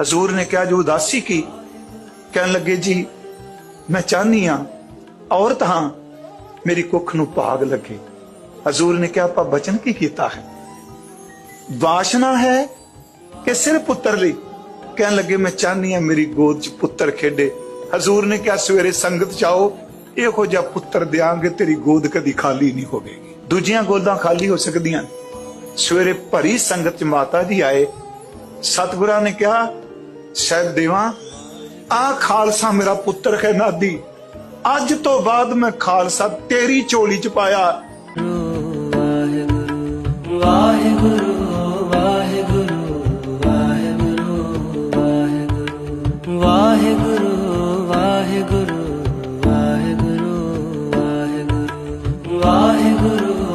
ਹਜ਼ੂਰ ਨੇ ਕਿਹਾ, ਜੋ ਉਦਾਸੀ ਕੀ? ਕਹਿਣ ਲੱਗੇ, ਜੀ, ਮੈਂ ਚਾਹਨੀ ਆ ਔਰਤ ਹਾਂ, ਮੇਰੀ ਕੁੱਖ ਨੂੰ ਭਾਗ ਲੱਗੇ। ਹਜ਼ੂਰ ਨੇ ਕਿਹਾ, ਆਪਾਂ ਬਚਨ ਕੀ ਕੀਤਾ ਹੈ? ਵਾਸ਼ਨਾ ਹੈ ਕਿ ਸਿਰ ਪੁੱਤਰ ਲਈ? ਕਹਿਣ ਲੱਗੇ, ਮੈਂ ਚਾਹਨੀ ਆ ਮੇਰੀ ਗੋਦ 'ਚ ਪੁੱਤਰ ਖੇਡੇ। ਹਜ਼ੂਰ ਨੇ ਕਿਹਾ, ਸਵੇਰੇ ਸੰਗਤ ਚਾਓ ਇਹੋ ਜਿਹਾ ਪੁੱਤਰ ਦਿਆਂਗੇ, ਤੇਰੀ ਗੋਦ ਕਦੀ ਖਾਲੀ ਨਹੀਂ ਹੋਵੇਗੀ। ਦੂਜੀਆਂ ਗੋਦਾਂ ਖਾਲੀ ਹੋ ਸਕਦੀਆਂ ਸਵੇਰੇ ਭਰੀ ਸੰਗਤ 'ਚ ਮਾਤਾ ਜੀ ਆਏ। ਸਤਿਗੁਰਾਂ ਨੇ ਕਿਹਾ ਸ਼ਾਇਦ ਦੇਵਾ। ਆ ਖਾਲਸਾ ਮੇਰਾ ਪੁੱਤਰ ਹੈ ਨਾਦੀ। ਅੱਜ ਤੋਂ ਬਾਅਦ ਮੈਂ ਖਾਲਸਾ ਤੇਰੀ ਝੋਲੀ ਚ ਪਾਇਆ। ਵਾਹਿਗੁਰੂ ਵਾਹਿਗੁਰੂ ਵਾਹਿਗੁਰੂ ਵਾਹਿਗੁਰੂ ਵਾਹਿਗੁਰੂ ਵਾਹਿਗੁਰੂ ਵਾਹਿਗੁਰੂ